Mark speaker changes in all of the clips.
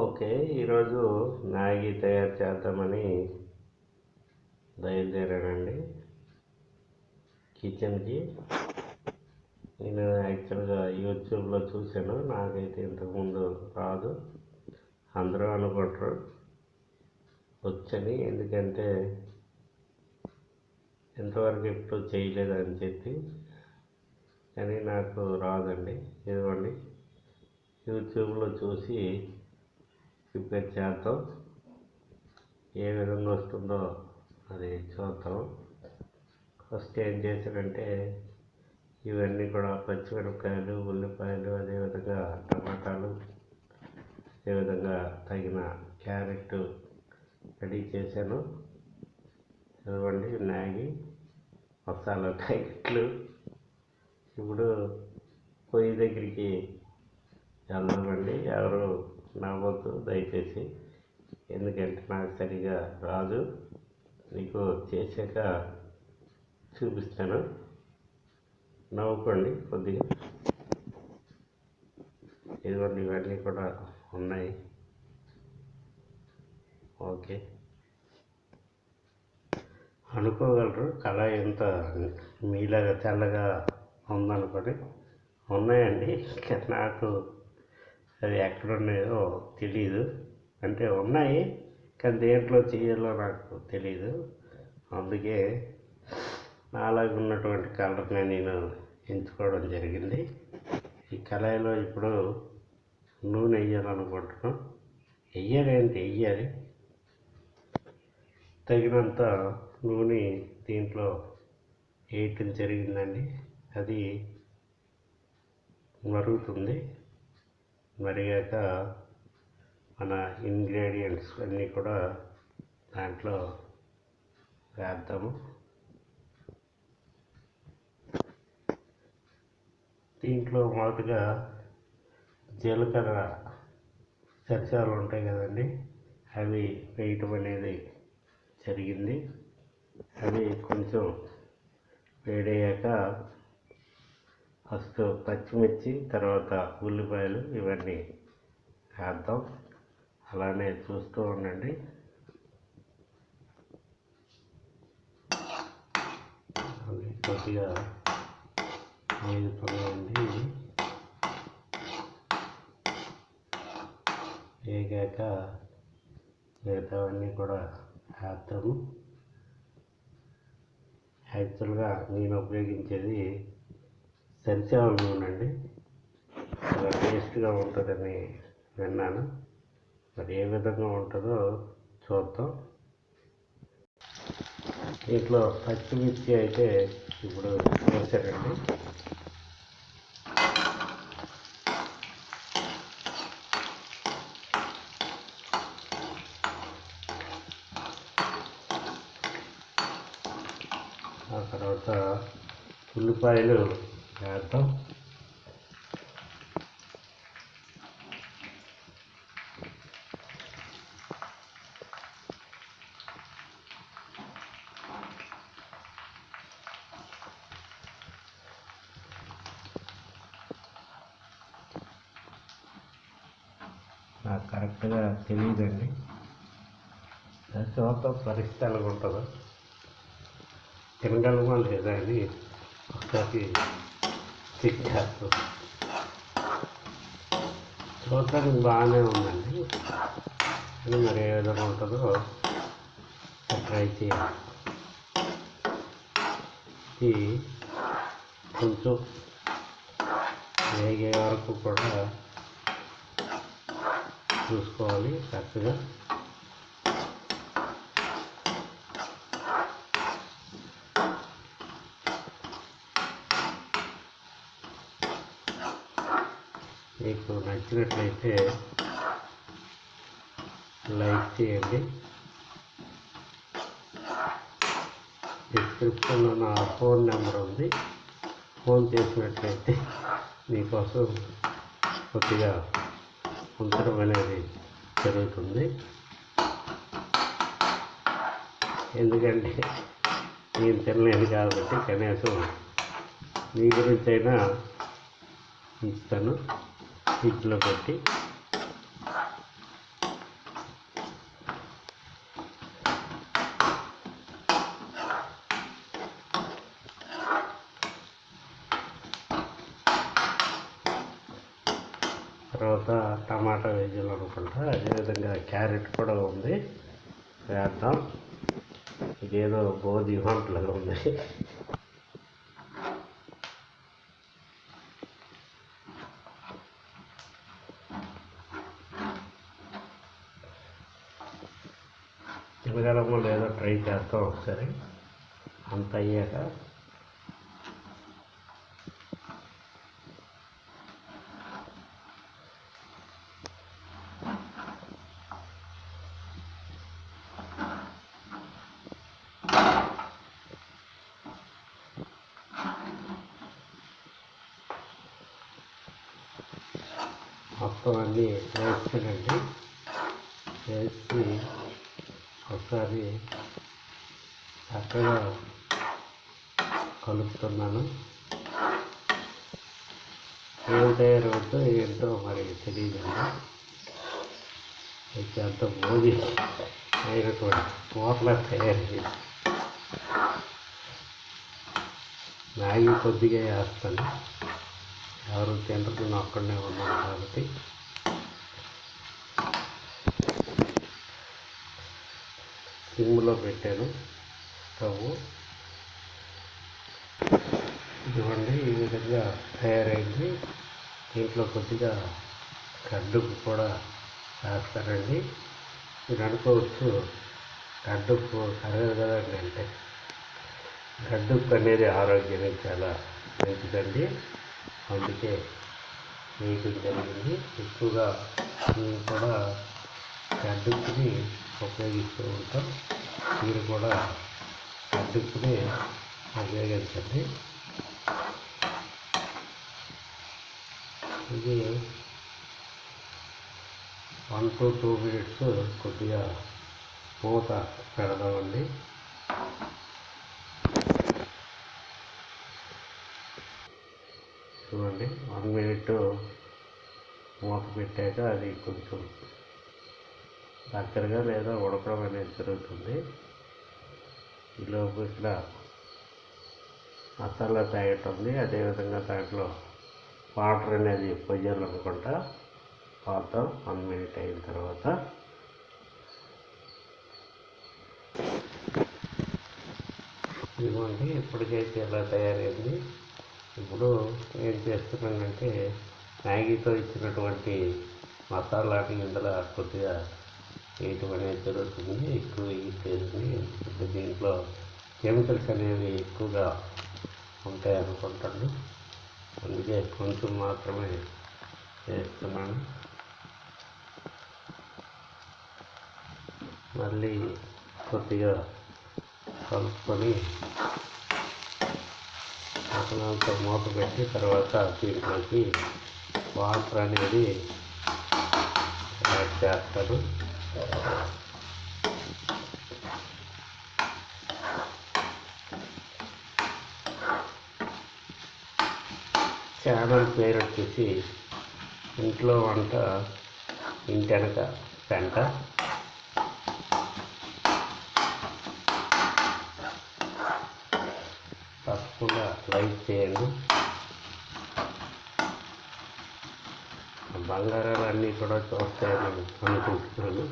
Speaker 1: Okay ఈరోజు Maggi తయారు చేద్దామని బయలుదేరానండి. కిచెన్కి నేను యాక్చువల్గా యూట్యూబ్లో చూశాను నాకైతే ఇంతకుముందు రాదు. అందరూ అనుకుంటారు వచ్చని ఎందుకంటే ఎంతవరకు ఎప్పుడు చేయలేదని చెప్పి కానీ నాకు రాదండి. ఇదిగోండి యూట్యూబ్లో చూసి ప్రిపేర్ చేద్దాం ఏ విధంగా వస్తుందో అది చూద్దాం. ఫస్ట్ ఏం చేశానంటే ఇవన్నీ కూడా పచ్చిమిరపకాయలు ఉల్లిపాయలు అదేవిధంగా టమాటాలు అదేవిధంగా తగిన క్యారెట్ రెడీ చేశాను. ఇవ్వండి మ్యాగీ మసాలా ప్యాకెట్లు. ఇప్పుడు పొయ్యి దగ్గరికి వెళ్దామండి. ఎవరు నవ్వద్దు దయచేసి. ఎందుకంటే నాకు సరిగా రాదు. నీకు చేశాక చూపిస్తాను. నవ్వుకోండి కొద్దిగా. ఇదిగోండి ఇవన్నీ కూడా ఉన్నాయి. ఓకే. అనుకోగలరు. కళ ఎంత మీలాగా తెల్లగా ఉందనుకోండి. ఉన్నాయండి. ఇంకా నాకు అవి ఎక్కడ ఉన్నాయో తెలియదు అంటే ఉన్నాయి కానీ దేంట్లో చేయాలో నాకు తెలియదు అందుకే నాలాగా ఉన్నటువంటి కలర్ని నేను ఎంచుకోవడం జరిగింది. ఈ కళాయిలో ఇప్పుడు నూనె వేయాలనుకుంటున్నాం అంటే వెయ్యాలి తగినంత నూనె దీంట్లో వేయటం జరిగిందండి. అది మరుగుతుంది. మరిగాక మన ఇంగ్రీడియంట్స్ అన్నీ కూడా దాంట్లో వేద్దాము. దీంట్లో మొదటగా జీలకర్ర సరిసాలు ఉంటాయి కదండి. అవి వేయటం అనేది జరిగింది. అవి కొంచెం వేడయ్యాక ఫస్ట్ పచ్చిమిర్చి తర్వాత ఉల్లిపాయలు ఇవన్నీ వేద్దాం. అలానే చూస్తూ ఉండండి. అవి కొద్దిగా వేగుతున్నాయండి వేగాక మిగతావన్నీ కూడా వేద్దాము. యాక్చువల్గా నేను ఉపయోగించేది సరిసేవ నూనె అండి చాలా టేస్ట్గా ఉంటుందని విన్నాను. మరి ఏ విధంగా ఉంటుందో చూద్దాం. దీంట్లో పచ్చిమిర్చి అయితే ఇప్పుడు వేసారండి ఆ తర్వాత ఉల్లిపాయలు వేద్దాం నాకు కరెక్ట్గా తెలియదండి చూద్దాం పరిస్థితి ఎలాగ ఉంటుందో తినగలమా లేదా అని ఒకసారి చెక్ చేస్తాం చూడటానికి బాగానే ఉందండి కానీ మరి ఏ విధంగా ఉంటుందో ట్రై చేయాలి ఇది కొంచెం వేగే వరకు కూడా చూసుకోవాలి కరెక్ట్గా నచ్చినట్లయితే లైక్ చేయండి. డిస్క్రిప్షన్లో నా ఫోన్ నెంబర్ ఉంది. ఫోన్ చేసినట్లయితే మీకోసం కొద్దిగా ఉంచడం అనేది జరుగుతుంది. ఎందుకంటే నేను తినలేదు కాబట్టి కనీసం మీ గురించి అయినా ఉంచుతాను. ఫ్రిడ్జ్లో పెట్టి తర్వాత టమాటా వేయాలి అనుకుంటా. అదేవిధంగా క్యారెట్ కూడా ఉంది. వేద్దాం. ఇదేదో గోధి వంటలాగా ఉంది. చేస్తాం ఒకసారి. అంత అయ్యాక మొత్తం అన్నీ వేస్తానండి వేసి ఒకసారి చక్కగా కలుపుతున్నాను. ఏమిటే రోడ్డు ఏంటో మరి తెలియదండి. అయితే అంత మోది అయినటువంటి తయారు. చేసి మ్యాగీ కొద్దిగా వేస్తాను. ఎవరు తింటున్న అక్కడనే ఉన్నాను కాబట్టి. సిమ్లో పెట్టాను. స్టవ్ ఇదిగోండి ఈ విధంగా తయారైంది. దీంట్లో కొద్దిగా గడ్డుకు కూడా వేస్తానండి. మీరు అనుకోవచ్చు గడ్డుకు కరగదు కదండి అంటే. గడ్డుకు అనేది ఆరోగ్యానికి చాలా మంచిదండి. అందుకే వేయటం జరిగింది. ఎక్కువగా మేము కూడా గడ్డుకుని ఉపయోగిస్తూ ఉంటాం. మీరు కూడా గడ్డుకుని ఉపయోగించండి ఇది వన్ టు టూ మినిట్స్ కొద్దిగా మూత పెడదామండి. చూడండి వన్ మినిట్ మూత పెట్టాక అది కొంచెం దగ్గరగా లేదా ఉడకడం అనేది జరుగుతుంది. ఈలోపు ఇక్కడ మసాలా ప్యాకెట్ ఉంది అదేవిధంగా దాంట్లో వాటర్ అనేది పొయ్యాలనుకుంటా పాతం వన్ మినిట్ అయిన తర్వాత ఇదిగోండి ఇప్పటికైతే ఎలా తయారైంది. ఇప్పుడు ఏం చేస్తున్నానంటే మ్యాగీతో ఇచ్చినటువంటి మసాలాని ఇందులో కొద్దిగా వేయటం అనేది జరుగుతుంది. ఎక్కువ వేసేది ఎందుకంటే దీంట్లో కెమికల్స్ అనేవి ఎక్కువగా ఉంటాయి అనుకుంటాను. అందుకే కొంచెం మాత్రమే చేస్తున్నాను. మళ్ళీ కొద్దిగా కలుపుకొని అతనంతో మూత పెట్టి తర్వాత దీంట్లోకి వాటర్ అనేది యాడ్ చేస్తారు ఛానల్ పేరు వచ్చేసి ఇంట్లో వంట ఇంటెనక పెంట. తప్పకుండా లైక్ చేయండి. బంగారాలు అన్నీ కూడా చూస్తాయని అనుకుంటున్నాను.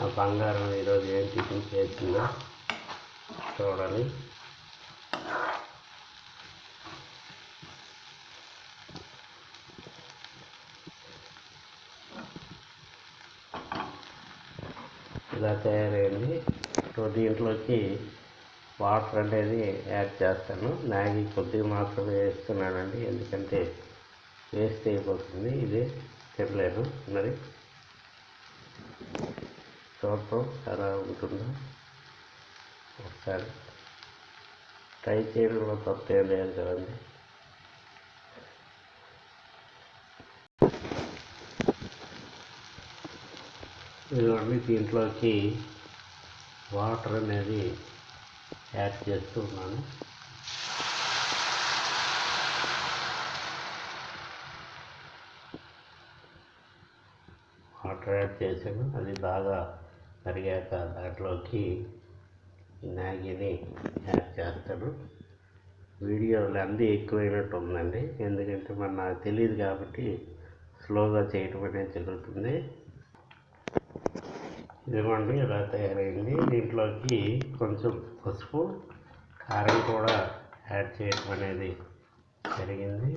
Speaker 1: ఆ బంగారం ఈరోజు ఏం టిఫిన్ చేసిందో చూడాలి. ఇలా తయారైంది. సో దీంట్లోకి వాటర్ అనేది యాడ్ చేస్తాను. మ్యాగీ కొద్దిగా మాత్రమే వేస్తున్నానండి. ఎందుకంటే వేస్ట్ అయిపోతుంది. ఇది తినలేను. మరి చూద్దాం ఎలా ఉంటుందో ఒకసారి ట్రై చేయడంలో తప్ప ఏం లేదు కదండి. ఇదిగోండి దీంట్లోకి వాటర్ అనేది యాడ్ చేస్తూ ఉన్నాను. వాటర్ యాడ్ చేశాను. అది బాగా కరిగాక దాంట్లోకి ఈ మ్యాగీని యాడ్ చేస్తాను. వీడియో లెంత్ ఎక్కువైనట్టు ఉందండి. ఎందుకంటే మరి నాకు తెలియదు కాబట్టి స్లోగా చేయటం అనేది జరుగుతుంది. ఇదిగోండి ఇలా తయారైంది. దీంట్లోకి కొంచెం పసుపు కారం కూడా యాడ్ చేయటం అనేది జరిగింది.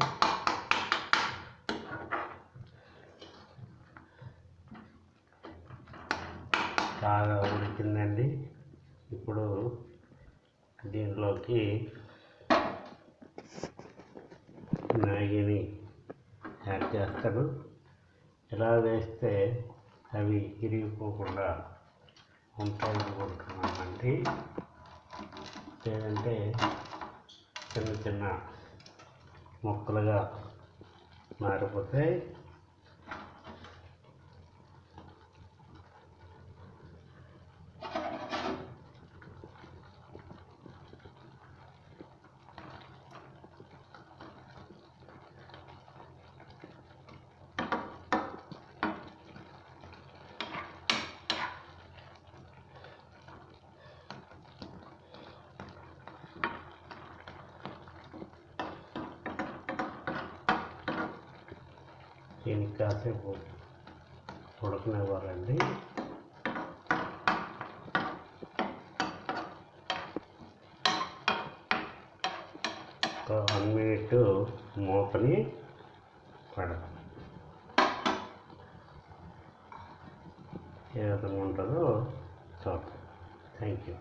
Speaker 1: బాగా ఉడికిందండి. ఇప్పుడు దీంట్లోకి మ్యాగీని యాడ్ చేస్తాను. ఇలా వేస్తే అవి ఇరిగిపోకుండా ఉంటాయి అనుకుంటున్నామండి లేదంటే చిన్న చిన్న ముక్కలుగా మారిపోతాయి. దీనికి కాసేపు ఉడకనివ్వాలండి ఒక వన్ మినిట్ మూతని పడదు. ఏ విధంగా ఉంటుందో చూద్దాం. Thank you